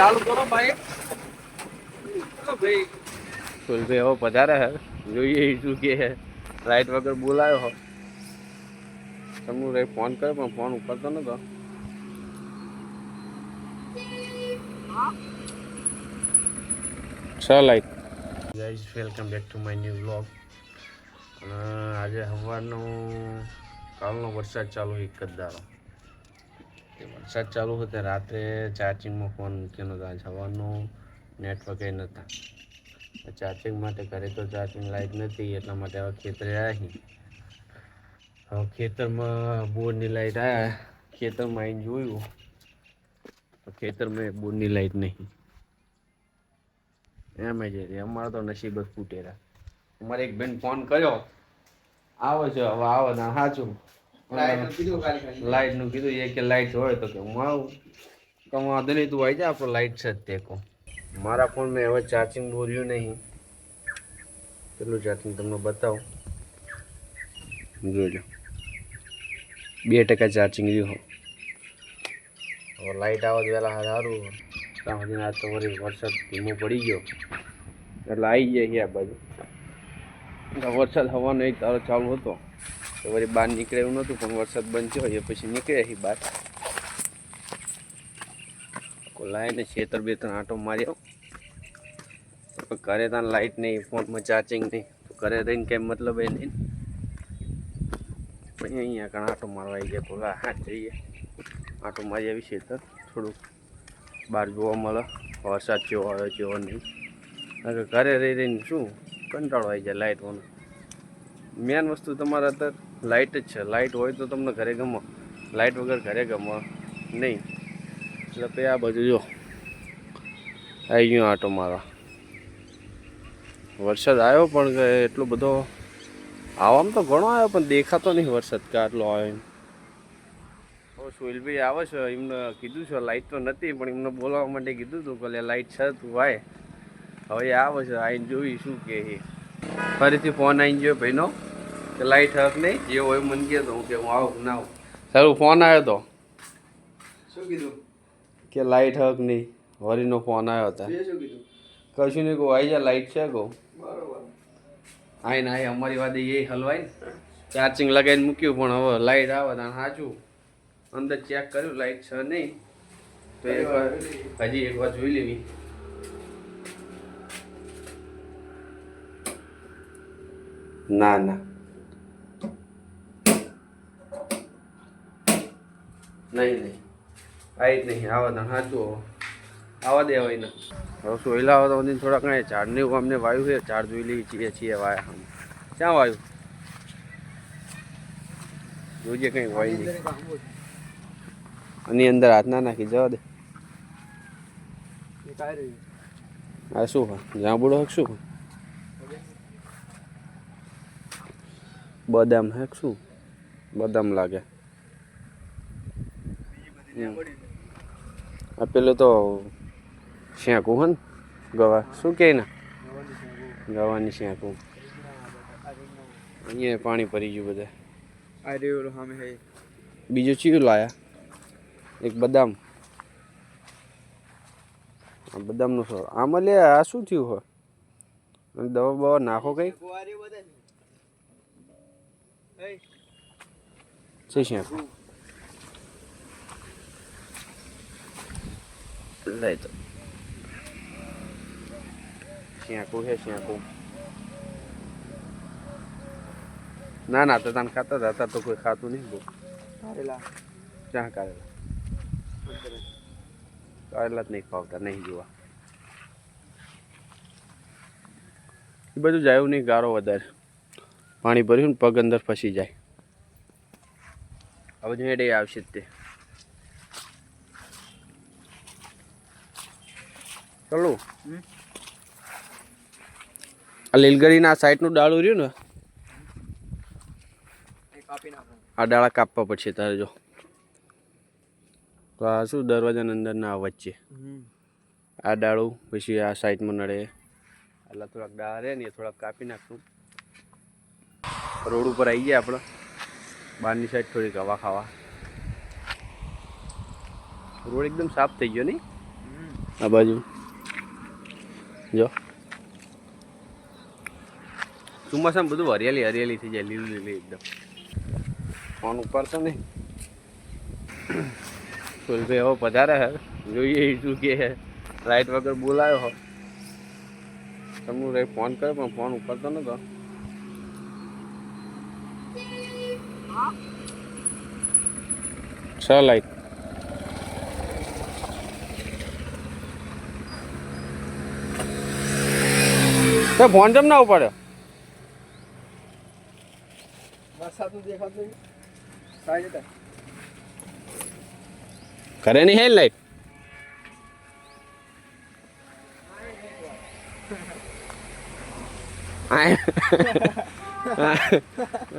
ચાલુ કરો ભાઈ. ભાઈ. હવે પધારે હે. જોઈએ શું કે હે. લાઈટ વગર બોલાયો હો. તમને રે ફોન કર્યો પણ ફોન ઉપાડતો નતો છ light. Guys welcome back to my new vlog અને આજે સવારનો કાલનો વરસાદ ચાલુ એક જ દાડો. તે વરસાદ ચાલુ હતો રાત્રે ચાર્જિંગમાં ફોન મૂક્યો નહોતો જવાનું નેટવર્ક એ નહોતા. ચાર્જિંગ માટે ઘરે તો ચાર્જિંગ લાઈટ નથી, એટલા માટે હવે ખેતરે આવી હવે ખેતરમાં બોરની લાઈટ આવ્યા ખેતરમાં આવીને જોયું. ખેતરમાં બોરની લાઈટ નહીં એમ જ હતી અમારે તો નસીબ જ ફૂટેરા અમારે એક બેન ફોન કર્યો. આવે છે, હવે આવે ના સાચું લાઈટનું કીધું એ કે લાઈટ હોય તો કે હું આવું. વાંધો નહીં તું આવી જા આપણો લાઈટ છે તે કો. મારા ફોનમાં હવે ચાર્જિંગ બોલ્યું નહીં. કેટલું ચાર્જિંગ તમને બતાવું? જોજો. બે ટકા ચાર્જિંગ રહ્યું હવે લાઈટ આવે તો વહેલા સારું ત્યાં સુધી આજ તો વળી વરસાદ ધીમો પડી ગયો. એટલે આવી જાય આ બાજુ. વરસાદ હવાનો એક તારો ચાલુ હતો. તો વળી બહાર નીકળે એવું નહોતું, પણ વરસાદ બંધ થયો, એ પછી નીકળ્યા અહીં બહાર. લાઈને છેતર બે ત્રણ આંટો માર્યો. ઘરે ત્યાં લાઈટ નહીં ફોનમાં ચાર્જિંગ નહીં. તો ઘરે રહીને કંઈ મતલબ એ નહીં. પછી અહીંયા કણ આંટો મારવા આવી ગયા બોલા હા, જઈએ. આંટો મારી આવી છેતર થોડુંક બહાર જોવા મળે. વરસાદ જેવો આવ્યો જેવો નહીં. ઘરે રહી રહીને શું કંટાળો આવી જાય લાઇટવાનો મેન વસ્તુ તમારા અત્યારે લાઇટ જ છે. લાઇટ હોય તો તમને ઘરે ગમો. લાઇટ વગર ઘરે ગમો નહીં. એટલે પછી આ બાજુ જો. આવી ગયો આટો મારા. વરસાદ આવ્યો પણ એટલો બધો આવવામાં તો ઘણો આવ્યો, પણ દેખાતો નહીં વરસાદ કે આટલો આવ્યો એમ. હવે સુહેલભાઈ આવે છે, એમને કીધું છે, લાઇટ તો નથી, પણ એમને બોલાવવા માટે કીધું હતું કે લાઇટ છે તું ભાઈ હવે આવે છે આવીને જોઈ શું કે ફરીથી ફોન આવીને ગયો ભાઈનો. કે લાઈટ હક નહીં જે હોય મને કહે તો હું કે હું આવું ના આવું. સારું ફોન આવ્યો તો. શું કીધું? કે લાઇટ હક નહીં વરીનો ફોન આવ્યો હતા કશું નહીં કહું આવી જા લાઈટ છે કહું. બરોબર. આઈને ના અમારી વાત એ હલવાય ને. ચાર્જિંગ લગાવીને મૂક્યું પણ હવે લાઈટ આવે તો સાચું અંદર ચેક કર્યું લાઈટ છે નહીં. તો એક વાર હજી એક વાર જોઈ લેવી. ના ના. નહીં નહીં. આવી જ નહીં, આવા તો સાચું આવા દે હોય ને. હવે સોયલા આવે તો બધી થોડાક કાંઈ ઝાડની અમને વાયુ છે, ઝાડ જોઈ લઈએ છીએ છીએ વાયા ક્યાં વાયુ? જોઈએ કંઈ હોય નહીં. આની અંદર હાથ ના નાખી, જવા દે. આ શું હોય? જાંબુડો હક શું બદામ હેક શું? બદામ લાગે. આ પેલું તો શેકું હે ને? ગવા. શું કહે ના ગવાની શેકું અહીંયા પાણી ભરી ગયું બધા. આ રહ્યું સામે હે. બીજું ચીયું લાયા? એક બદામ. આ બદામનું સોળ આમાં લે આ શું થયું હોય અને દવા બવા નાખો કઈ છે શેકું? તો શેકું છે શેકું ના ના તો તને ખાતા હતા તો કોઈ ખાતું નહીં બહુ કારેલા ક્યાં કારેલા કારેલા જ નહીં ખાવતા નહીં જોવા એ બધું જાય નહીં ગારો વધારે પાણી ભર્યું ને પગ અંદર ફસી જાય હવે ઝેડે આવશે જ તે ચલો. આ લીલગરીના સાઈડનું ડાળું રહ્યું ને આ ડાળા કાપવા પડશે તારે જો. તો આ શું દરવાજાની અંદર ના વચ્ચે? આ ડાળું પછી આ સાઈડમાં નડે એટલે થોડાક ડાળા રહે ને એ થોડાક કાપી નાખશું. રોડ ઉપર આવી ગયા આપણે. બહારની સાઈડ થોડીક હવા ખાવા. રોડ એકદમ સાફ થઈ ગયો નહીં? આ બાજુ. જો. ચોમાસામાં બધું હરિયાળી હરિયાળી થઈ જાય લીલું લીલી એકદમ. ફોન ઉપર નહીં. સુલભાઈ હવે પધારે હે. જોઈએ શું કે હે. લાઈટ વગર બોલાયો હો. તમને રે ફોન કર્યો પણ ફોન ઉપાડતો નતો. છ લાઈટ. તો ફોન કેમ ના ઉપાડ્યો? કરે નહીં. હેલ લાઈટ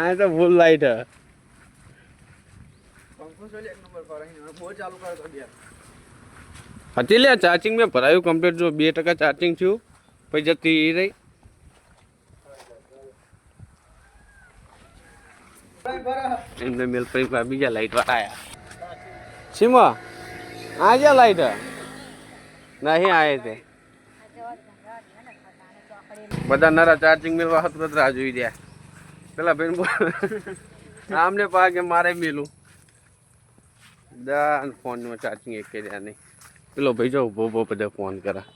આ તો ભૂલ લાઈટ. હતી લે ચાર્જિંગ મેં ભરાયું કમ્પ્લીટ જો બે ટકા ચાર્જિંગ થયું પછી જતી રહી. એમને મેલ પછી બીજા લાઈટ વાળા સીમા, આ જ્યાં લાઈટ નહીં આવે તે. બધા નરા ચાર્જિંગ મેળવા હતું બધા જોઈ દે પેલા બેન આમને પાકે મારે મેલું. દા ફોનમાં ચાર્જિંગ એક રહ્યા નહીં. પેલો ભાઈ જો ઊભો ઊભો બધા ફોન કરા.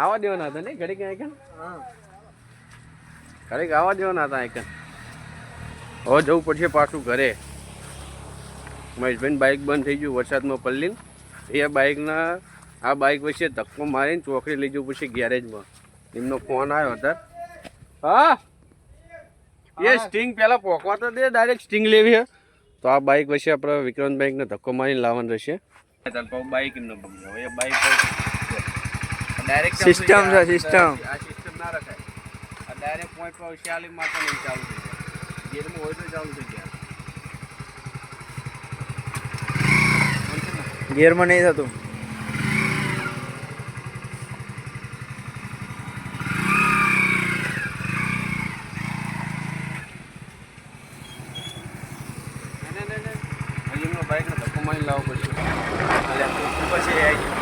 આવા દેવાના હતા ને ઘડી આઈકન હા. ઘડીક આવવા દેવાના હતા આઈકન હવે જવું પડશે પાછું ઘરે. મહેશભાઈ બાઇક બંધ થઈ ગયું વરસાદમાં પલ્લીને. એ બાઇકના આ બાઇક વચ્ચે ધક્કો મારીને ચોકડી લઈ જવું પડશે ગેરેજમાં. એમનો ફોન આવ્યો હતા. હા? એ સ્ટિંગ પહેલાં પોકવા તો દે ડાયરેક્ટ સ્ટિંગ લેવી હે. તો આ બાઇક વચ્ચે આપણે વિક્રાંત બાઇકને ધક્કો મારીને લાવવાનું રહેશે. બાઇક એમનો એ બાઇક ડાયરેક્ટ System છે, સિસ્ટમ આ સિસ્ટમ ના રખાય. ડાયરેક્ટ પોઈન્ટ પર ચાલી માટે નહીં ચાલુ થઈ જાય. ગેરમાં હોય તો ચાલુ થઈ ગેરમાં નહીં થતું. બાઇકનો ધક્કો મારીને લાવવો પડશે અલ્યા, તો પછી એ આવી ગયું.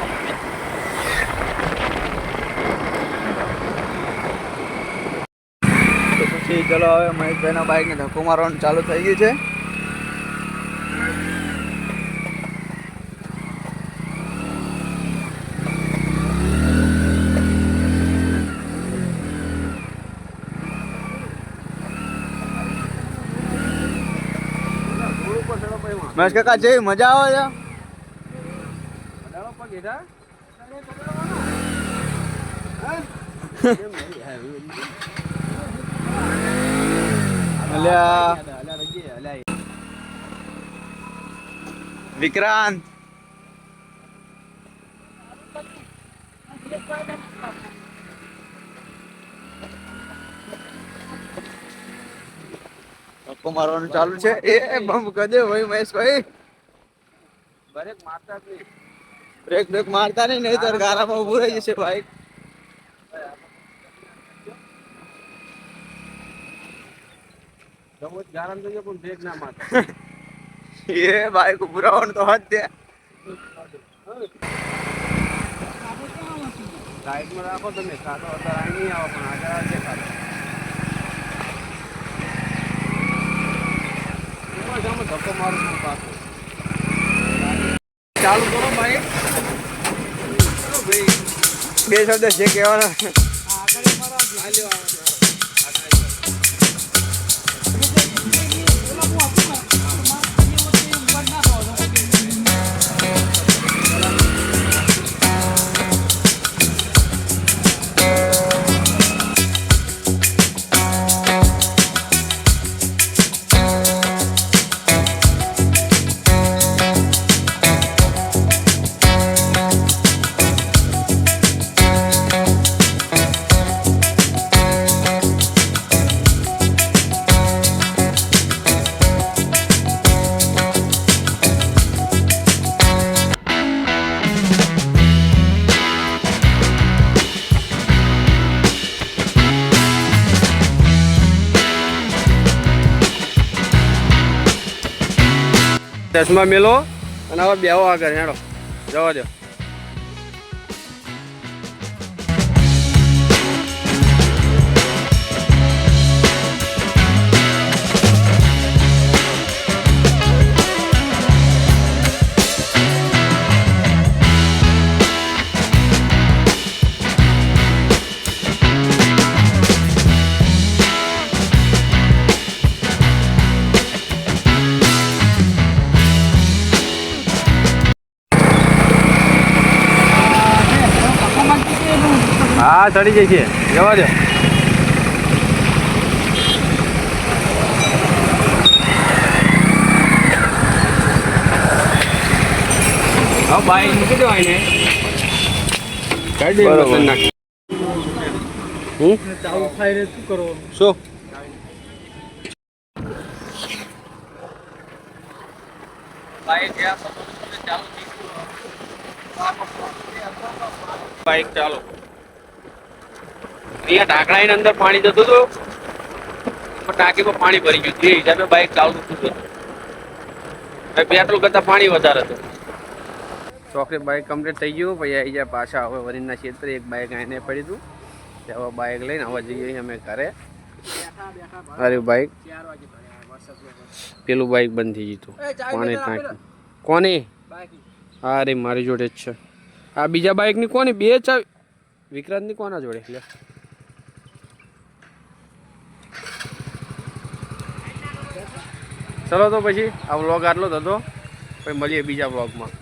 તો પછી ચલો હવે મહેશભાઈના બાઇકને ધક્કો મારવાનું ચાલુ થઈ ગયું છે. મહેશ કાકા જેવી મજા આવે છે અડાડો પગ હેઠા. કેમ નહીં? હા, એવું જ. અલ્યા. વિક્રાંત ધક્કો મારવાનું ચાલુ છે એ બમ કદે ભાઈ મહેશ ભાઈ બ્રેક મારતા. બ્રેક બ્રેક મારતા નહીં નહીં તો ગારામાં ઉભું રહી જશે બાઈક જમો જ ગારામાં જજો પણ બ્રેક ના મારતા. એ બાઈક ઊભું રહેવાનું તો હદ દે સાઈડમાં રાખો તમે કાં તો અત્યારે અહીં નહીં આવો પણ આગળ આવજે તો. આમાં ધક્કો મારું પાછો. ચાલુ કરો ભાઈ. બે શબ્દ જે કહેવાના ચશ્મા મેલો અને હવે બેહો આગળ હેડો. જવા દો હા ચડી જઈ છે. જવા દો. હા બાઈક મૂકી દેવાય ને. કાઢી બરોબર. નાખ. હમ ચાલુ થાય રે શું કરો શું બાઈક ચાલો. અહીંયા ઢાંકણા અંદર પાણી જતું હતું. પણ ટાંકીમાં પાણી ભરી ગયું. તે હિસાબે બાઈક ચાલતું હતું પેટ્રોલ કરતા પાણી વધારે હતું. ચોકડી બાઈક કમ્પ્લીટ થઈ ગયું. પછી આવી જાય પાછા હવે વરીના ક્ષેત્રે એક બાઈક આવીને પડી હતું. તે હવે બાઈક લઈને હવે જઈએ અમે ઘરે. અરે બાઈક પેલું બાઈક બંધ થઈ ગયું પાણી ટાંકી કોની અરે મારી જોડે જ છે. આ બીજા બાઈકની કોની? બે ચાવી વિક્રાંતની કોના જોડે? લે. ચલો તો પછી આ વ્લોગ આટલો જ હતો. પછી મળીએ બીજા વ્લોગમાં